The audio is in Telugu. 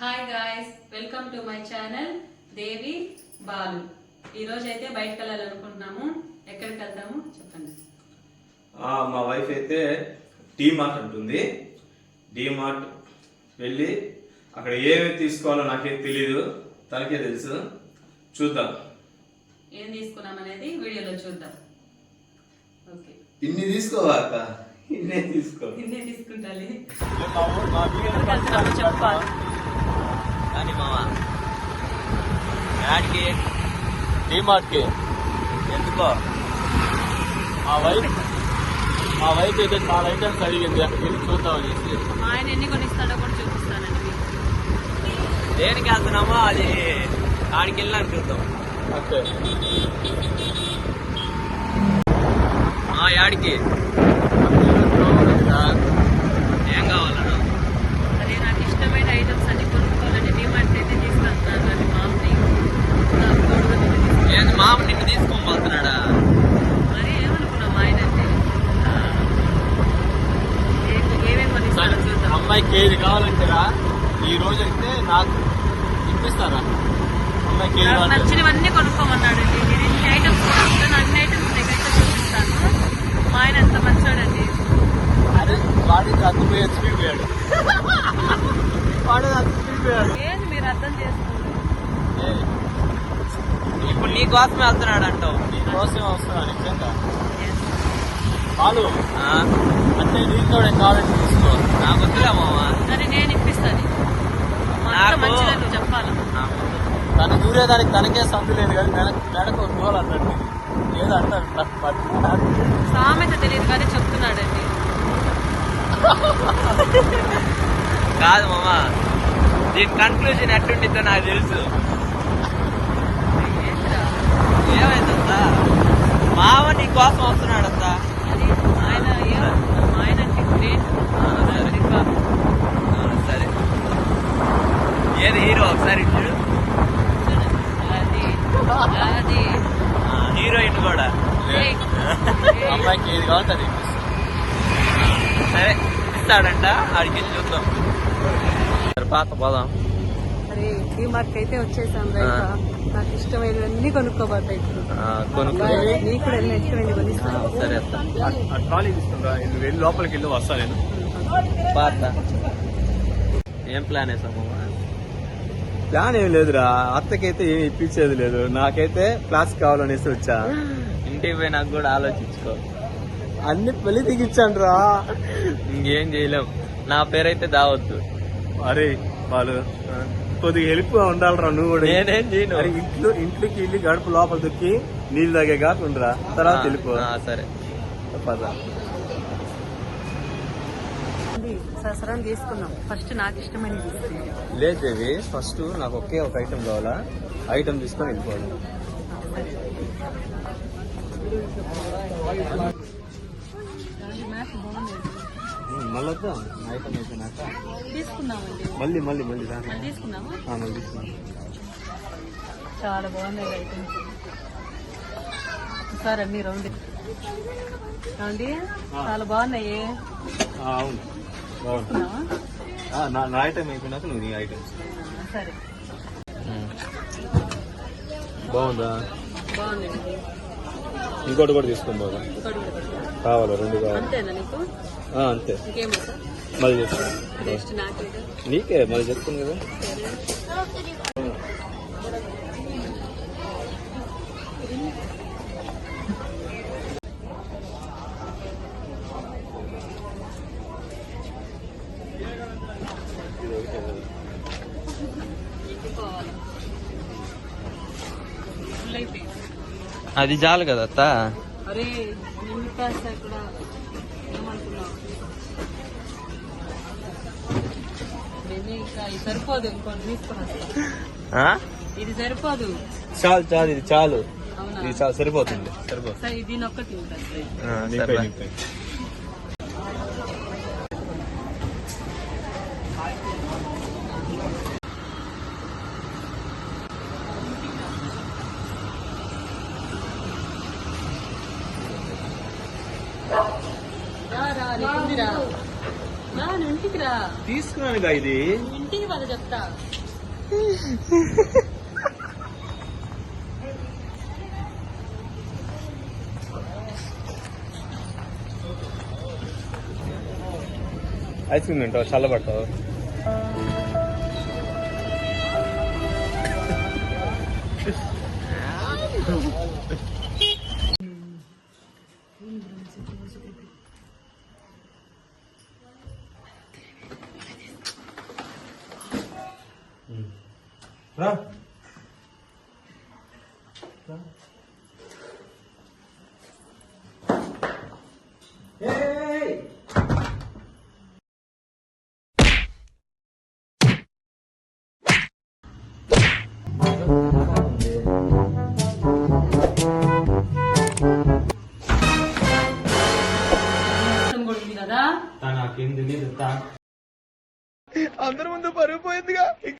Hi guys welcome to my channel Devi Balu ఈ రోజు అయితే బయటకు వెళ్ళాలనుకుంటున్నాము. ఎక్కడికి వెళ్తాము? చెప్పండి. ఆ, మా వైఫ్ అయితే టీ మార్ట్ అంటుంది. డి మార్ట్ వెళ్ళి అక్కడ ఏమేమి తీసుకోవాలో నాకేం తెలీదు. తనకే తెలుసు. చూద్దాం. ఏం తీసుకున్నాం అనేది వీడియోలో చూద్దాం. ఓకే ఇన్ని తీసుకోవాక ఇన్నే తీసుకో. ఇన్నే తీసుకుంటాలి. చెప్పాలి కానీ మామ యాడ్కి? డిమార్ట్కి? ఎందుకో? మా వైఫ్ మా వైఫ్ అయితే చాలా ఐటమ్స్ అడిగింది. అక్కడికి వెళ్ళి చూద్దాం చేసి మా ఆయన ఎన్ని కొనిస్తాడో కూడా చూపిస్తానండి. దేనికి వెళ్తున్నామో అది ఆడికి వెళ్ళాక చూద్దాం. అంతే. ఆ యాడికి ఏం కావాలన్నా అదే నాకు ఇష్టమైన ఐటమ్స్ అన్ని కొనుక్కోవాలని డిమాండ్ అయితే తీసుకెళ్తాను అది మామని నాకు తోడుగా నిన్ను తీసుకెళ్తాను. ఏంది మామ నిన్ను తీసుకోబోతున్నాడా మరి ఏమనుకున్నాం ఆయన అంటే ఏ- ఏమేమి కొనిస్తాడో చూద్దాం కావాలంటేరా ఈ రోజు అయితే నాకు ఇప్పిస్తారా నచ్చినవన్నీ కొనుక్కోమన్నాడు అండి నేను ఇన్ని ఐటమ్స్ అన్ని ఐటమ్స్ నీకైతే చూపిస్తాను. మా ఆయన ఎంత మంచోడండి. అరే వాడి ఏంది మీరు అర్థం చేసుకోండి ఇప్పుడు నీ కోసమే వెళ్తున్నాడు అంటావు నీ కోసమే వస్తున్నా నిజంగా. అంటే నీకు కూడా నాకు వద్దులే మామ. సరే నేను ఇప్పిస్తాను నువ్వు చెప్పాలా. తను దూరేదానికి తనకే సందు లేదు కానీ మెడ మెడకు గోల్ అన్నట్టు. లేదంటే సామెత తెలియదు కానీ చెప్తున్నాడండి. కాదు మామ దీని కన్క్లూజన్ ఎట్టుండిద్దో నాకు తెలుసు ఏంటిరా? ఏమైందంతా మామ నీ కోసం వస్తున్నాడంతా అది ఆయన ఏం- మా ఆయన అంటే గ్రేట్ అమెరికా. సరే ఏది హీరో ఒకసారి చూడు హీరోయిన్ కూడా. అమ్మాయికి ఏది అది ఇప్పిస్తా. సరే ఇస్తాడంట ఆడికి చూద్దాం. సరే పాత పోదాం. డిమార్ట్ అయితే వచ్చేసాం నాకు ఇష్టమైనవన్నీ కొనుక్కోబోతాయి ఇప్పుడు. నీకు కూడా వెళ్ళి ఇష్టమైనవి ఆ, కొనిస్తాను సరే ట్రాలీ తీసుకుంటా. వెళ్ళి లోపలికి వెళ్ళి వస్తా నేను. పాత. ఏం ప్లాన్ వేసాము ప్లాన్ ఏం లేదురా అత్తకైతే ఏమి ఇప్పించేది లేదు. నాకైతే క్లాస్ కావాలనేసి వచ్చా. ఇంటికి పోయి నాకు కూడా ఆలోచించుకో. అన్ని పెళ్ళి దిగిచ్చాను రా ఇంకేం చేయలేం. నా పేరైతే దావద్దు. అరే వాళ్ళు కొద్దిగా హెల్ప్ ఉండాలిరా నువ్వు కూడా. నేనేం చేయను. అరే ఇంట్లో ఇంట్లోకి వెళ్ళి గడుపు లోపల దొక్కి నీళ్ళు తాగే కాకుండా తర్వాత వెళ్ళిపో. ఆ, సరే. పద. ససరం తీసుకున్నాం. ఫస్ట్ నాకు ఇష్టమైనది తీసుకుందాం. లేదు దేవి ఫస్ట్ నాకు ఒకే ఒక ఐటమ్ కావాలా? ఐటమ్ తీసుకొని వెళ్ళిపోవాలి. మళ్ళీ ఐటమ్ అయిపోయినాక? తీసుకున్నామండి. మళ్ళీ మళ్ళీ మళ్ళీ రా. మళ్ళీ తీసుకున్నాము? ఆ, మళ్ళీ తీసుకుందాం. చాలా బాగున్నాయి ఐటమ్స్ సార్ అన్ని రౌండ్. రౌండ్ చాలా బాగున్నాయి. ఆ, అవును. తీసుకున్నావా నా నా ఐటమ్ అయిపోయినాక నువ్వు నీ ఐటమ్స్ సరే. బాగుందా? ఇంకోటి కూడా పెట్టు. కావాలా? రెండు కావాలి? అంతే. మళ్ళీ చెప్తాను నీకే మళ్ళీ చెప్తాను కదా. అది చాలు కదా అత్త. ఇది సరిపోదు? ఇది చాలు చాలు ఇది చాలు. ఇది చాలు సరిపోతుంది సరిపోతుంది సరే దీని ఒక్కటి ఉంటుంది ఆ, నింపాయి, సర్లే. నింపాయి. రా రా నీకుందిరా రా నువ్వు ఇంటికి ఇంటికి రా తీసుకున్నానుగా ఇది. ఇంటికి పద చెప్తా. ఐస్ క్రీమ్ తింటావు? చల్లబడతావు రా కూడా ఉంది కదా నాకేం తెలియదు అందరి ముందు పరుగు పోయిందిగా